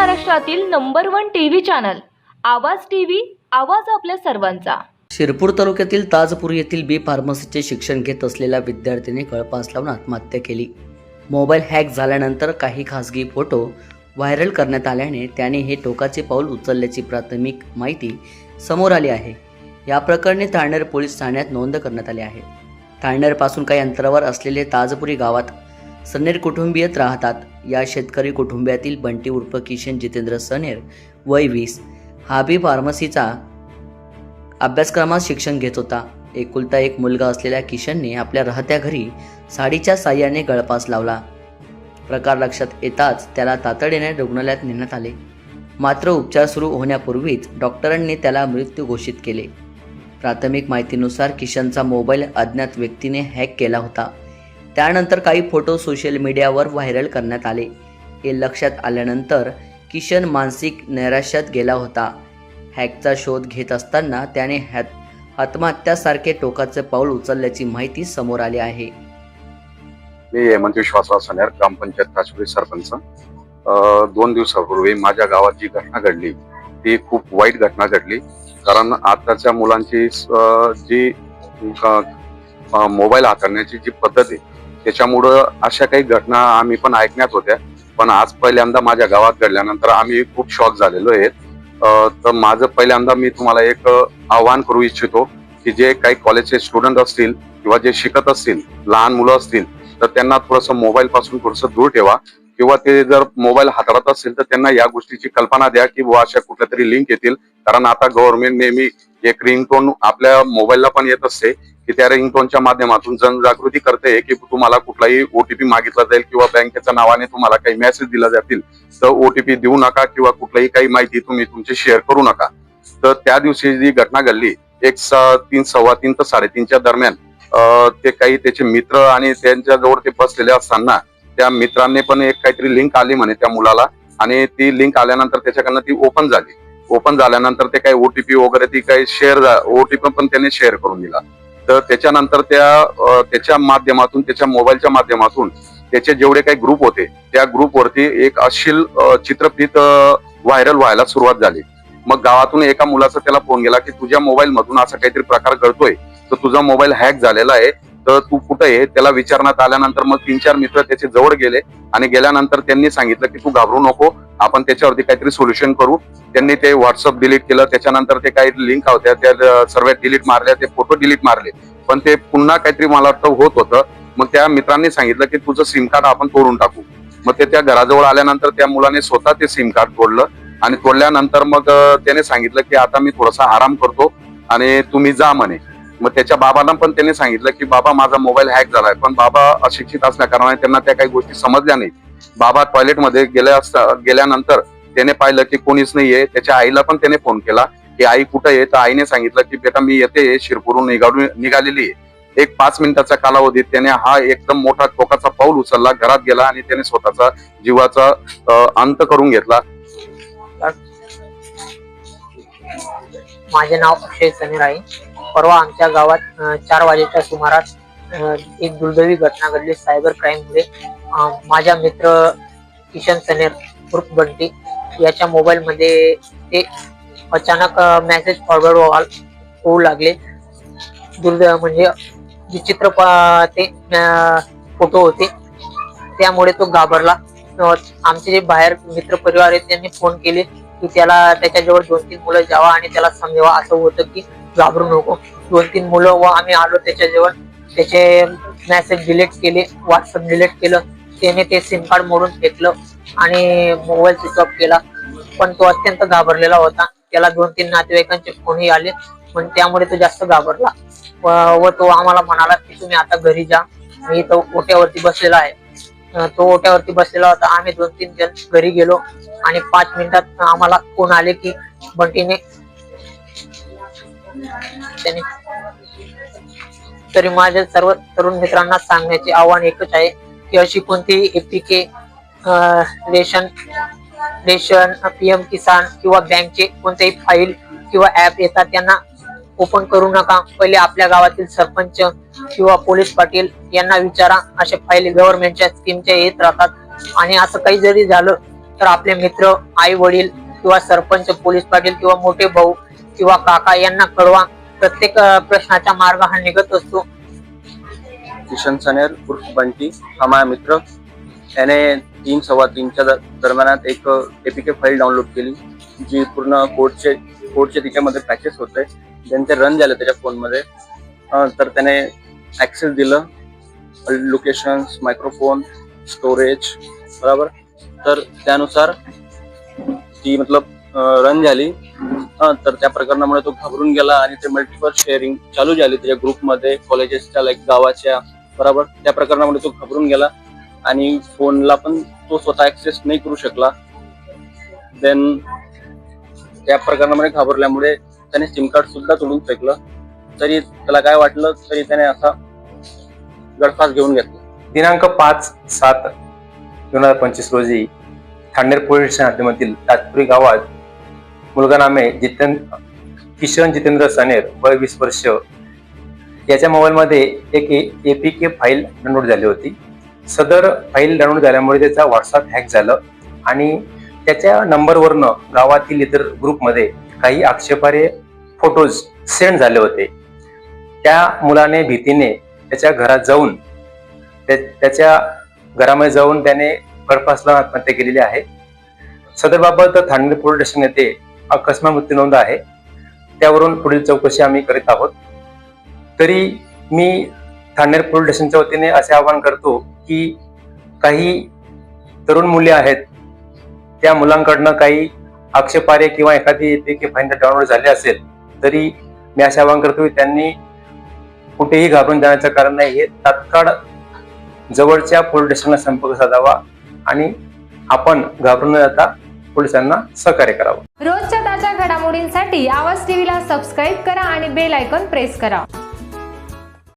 महाराष्ट्रातील number one TV channel Awaaz TV Awaaz आपल्या सर्वांचा. शिरपूर तालुक्यातील ताजपूर येथील बी फार्मसीचे शिक्षण घेत असलेल्या विद्यार्थ्याने कळपास लावून आत्महत्या केली. मोबाईल हॅक झाल्यानंतर काही खासगी फोटो व्हायरल करण्यात आल्याने त्याने हे टोकाचे पाऊल उचलल्याची प्राथमिक माहिती समोर आली आहे. या प्रकरणी ताळनेर पोलीस ठाण्यात नोंद करण्यात आली आहे. ठाणेरपासून काही अंतरावर असलेले ताजपुरी गावात सनेर कुटुंबीयत राहतात. या शेतकरी कुटुंबियातील बंटी उर्फ किशन जितेंद्र सनेर वय वीस. हा बी फार्मसीचा अभ्यासक्रमात शिक्षण घेत होता. एकुलता एक मुलगा असलेल्या किशनने आपल्या राहत्या घरी साडीच्या साह्याने गळपास लावला. प्रकार लक्षात येताच त्याला तातडीने रुग्णालयात नेण्यात आले. मात्र उपचार सुरू होण्यापूर्वीच डॉक्टरांनी त्याला मृत्यू घोषित केले. प्राथमिक माहितीनुसार किशनचा मोबाईल अज्ञात व्यक्तीने हॅक केला होता. त्यानंतर काही फोटो सोशल मीडियावर व्हायरल करण्यात आले. हे लक्षात आल्यानंतर किशन मानसिक नैराश्यात गेला होता. हॅकचा शोध घेत असताना त्याने हॅत आत्महत्यासारखे टोकाचे पाऊल उचलल्याची माहिती समोर आली आहे. मी हेमंत विश्वासराव सनेर ग्रामपंचायत काश्मीरी सरपंच. दोन दिवसापूर्वी माझ्या गावात जी घटना घडली ती खूप वाईट घटना घडली. कारण आताच्या मुलांची जी मोबाईल हाताळण्याची जी पद्धत आहे त्याच्यामुळं अशा काही घटना आम्ही पण ऐकण्यात होत्या. पण आज पहिल्यांदा माझ्या गावात घडल्यानंतर आम्ही खूप शॉक झालेलो आहेत तर माझं पहिल्यांदा मी तुम्हाला एक आव्हान आवाहन करू इच्छितो की जे काही कॉलेजचे स्टुडंट असतील किंवा जे शिकत असतील लहान मुलं असतील तर त्यांना थोडंसं मोबाईल पासून थोडंसं दूर ठेवा. किंवा ते जर मोबाईल हाताळत असतील तर त्यांना या गोष्टीची कल्पना द्या की बुवा अशा कुठल्या तरी लिंक येतील. कारण आता गव्हर्नमेंट नेहमी एक रिंगटोन आपल्या मोबाईलला पण येत असते. की त्या रिंगटोनच्या माध्यमातून जनजागृती करते की तुम्हाला कुठलाही ओटीपी मागितला जाईल किंवा बँकेच्या नावाने तुम्हाला काही मेसेज दिला जातील तर ओटीपी देऊ नका किंवा कुठलाही काही माहिती तुम्ही तुमची शेअर करू नका. तर त्या दिवशी जी घटना घडली एक तीन सव्वा तीन ते साडेतीनच्या दरम्यान ते काही त्याचे मित्र आणि त्यांच्या जवळ ते बसलेले असताना त्या मित्रांनी पण एक काहीतरी लिंक आली म्हणे त्या मुलाला आणि ती लिंक आल्यानंतर त्याच्याकडनं ती ओपन झाली. ओपन झाल्यानंतर ते काही ओटीपी वगैरे ती काही शेअर ओटीपी पण त्याने शेअर करून दिला. तर त्याच्यानंतर त्या त्याच्या माध्यमातून त्याच्या मोबाईलच्या माध्यमातून त्याचे जेवढे काही ग्रुप होते त्या ग्रुपवरती एक अश्लील चित्रफित व्हायरल व्हायला सुरुवात झाली. मग गावातून एका मुलाचा त्याला फोन गेला की तुझ्या मोबाईल मधून असा काहीतरी प्रकार घडतोय तर तुझा मोबाईल हॅक झालेला आहे तर तू कुठे आहे? त्याला विचारण्यात आल्यानंतर मग तीन चार मित्र त्याचे जवळ गेले आणि गेल्यानंतर त्यांनी सांगितलं की तू घाबरू नको आपण त्याच्यावरती काहीतरी सोल्युशन करू. त्यांनी ते व्हॉट्सअप डिलीट केलं. त्याच्यानंतर ते काही लिंक होत्या. त्या सर्व डिलीट मारल्या ते फोटो डिलीट मारले. पण ते पुन्हा काहीतरी मला वाटतं होत होतं. मग त्या मित्रांनी सांगितलं की तुझं सिम कार्ड आपण तोडून टाकू. मग ते त्या घराजवळ आल्यानंतर त्या मुलाने स्वतः ते सिम कार्ड तोडलं. आणि तोडल्यानंतर मग त्याने सांगितलं की आता मी थोडासा आराम करतो आणि तुम्ही जा म्हणे. मग त्याच्या बाबांना पण त्याने सांगितलं की बाबा माझा मोबाईल हॅक झालाय. पण बाबा अशिक्षित असल्या कारणाने त्यांना त्या काही गोष्टी समजल्या नाही बाबा टॉयलेटमध्ये गेल्या असता गेल्यानंतर त्याने पाहिलं की कोणीच नाहीये. त्याच्या आईला पण त्याने फोन केला की आई कुठं आहे? तर आईने सांगितलं की बेटा मी येते शिरपूरून निघाडून निघालेली आहे. एक पाच मिनिटाच्या कालावधीत त्याने हा एकदम मोठा टोकाचा पाऊल उचलला घरात गेला आणि त्याने स्वतःचा जीवाचा अंत करून घेतला. माझे नाव अक्षय समीर आहे परवा आमच्या गावात चार वाजेच्या सुमारास एक दुर्दैवी घटना घडली. सायबर क्राईम माझ्या मित्र किशन सनेर ग्रुप बंटी याच्या मोबाईल मध्ये ते अचानक मेसेज फॉरवर्ड होऊ लागले. दुर्दैव म्हणजे विचित्र ते फोटो होते. त्यामुळे तो घाबरला. आमचे जे बाहेर मित्र परिवार आहेत त्यांनी फोन केले की त्याला त्याच्याजवळ दोन तीन मुलं जावा आणि त्याला समजावा. असं होतं की घाबरू नको. दोन तीन मुलं व आम्ही आलो त्याच्याजवळ. त्याचे मेसेज डिलीट केले व्हॉट्सअप डिलीट केलं. त्याने ते सिम कार्ड मोडून फेकलं आणि मोबाईल स्विच ऑफ केला. पण तो अत्यंत घाबरलेला होता. त्याला दोन तीन नातेवाईकांचे फोनही आले. पण त्यामुळे तो जास्त घाबरला. व तो आम्हाला म्हणाला की तुम्ही आता घरी जा. मी तो ओट्यावरती बसलेला आहे. तो ओट्यावरती बसलेला होता. आम्ही दोन तीन जण घरी गेलो आणि पाच मिनिटात आम्हाला फोन आले की बंटीने त्याने तरी माझ्या सर्व तरुण मित्रांना सांगण्याचे आव्हान एकच आहे. की अशी कोणतीही APK ration ration PM Kisan किंवा बँकचे कोणतेही फाईल किंवा ऍप येतात त्यांना ओपन करू नका. पहिले आपल्या गावातील सरपंच किंवा पोलीस पाटील यांना विचारा. असे फाईल गव्हर्नमेंटच्या स्कीमच्या येत राहतात. आणि असं काही जरी झालं तर आपले मित्र आई वडील किंवा सरपंच पोलीस पाटील किंवा मोठे भाऊ किंवा काका यांना कळवा. प्रत्येक प्रश्नाचा मार्ग हा निघत असतो. किशन सनेर उर्फ बंटी हा माझा मित्र. त्याने तीन सव्वा तीनच्या दर- दरम्यानात एक एपीके फाईल डाउनलोड केली जी पूर्ण कोडचे कोडचे तिच्यामध्ये पॅचेस होते. ज्यांचे रन झाले त्याच्या फोनमध्ये तर त्याने ॲक्सेस दिलं लोकेशन्स मायक्रोफोन स्टोरेज बरोबर? तर त्यानुसार ती मतलब रन झाली. तर त्या प्रकरणामुळे तो घाबरून गेला आणि ते मल्टिपल शेअरिंग चालू झाली. त्याच्या ग्रुपमध्ये कॉलेजेसच्या लाईक गावाच्या बरोबर? त्या प्रकरणामध्ये तो घाबरून गेला आणि फोनला पण तो स्वतः ऍक्सेस नाही करू शकला. देन त्या प्रकरणामध्ये घाबरल्यामुळे त्याने सिम कार्ड सुद्धा तोडून फेकलं. तरी त्याला काय वाटलं? तरी त्याने असा गडफास घेऊन घेतला. दिनांक पाच सात दोन हजार पंचवीस रोजी ठाणेर पोलीस स्टेशन हद्दीमधील तात्पुरी गावात मुलगा नामे जितेंद्र किशन जितेंद्र सनेर वय वीस वर्ष याच्या मोबाईलमध्ये एक A P K file download झाली होती. सदर फाईल डाउनलोड झाल्यामुळे त्याचा व्हॉट्सअप हॅक झालं आणि त्याच्या नंबरवरनं गावातील इतर ग्रुपमध्ये काही आक्षेपार्ह फोटोज सेंड झाले होते. त्या मुलाने भीतीने त्याच्या घरात जाऊन त्या- त्याच्या घरामध्ये जाऊन त्याने गळफासला आत्महत्या केलेली आहे. सदरबाबत ठाणे पोलीस स्टेशन येथे अकस्मात मृत्यू नोंद आहे. त्यावरून पुढील चौकशी आम्ही करीत आहोत. तरी मी ठाणेर पोलीस स्टेशनच्या वतीने असे आवाहन करतो की काही तरुण मुले आहेत त्या मुलांकडनं काही आक्षेपारे किंवा एखादी एपीके फाईन डाउनलोड झाले असेल तरी मी असे आवाहन करतो की त्यांनी कुठेही घाबरून जाण्याचं कारण नाही. हे तात्काळ जवळच्या पोलीस स्टेशनला संपर्क साधावा आणि आपण घाबरून न जाता पोलिसांना सहकार्य करावं. रोजच्या ताज्या घडामोडींसाठी आवाज टीव्हीला सबस्क्राईब करा आणि बेल आयकॉन प्रेस करा.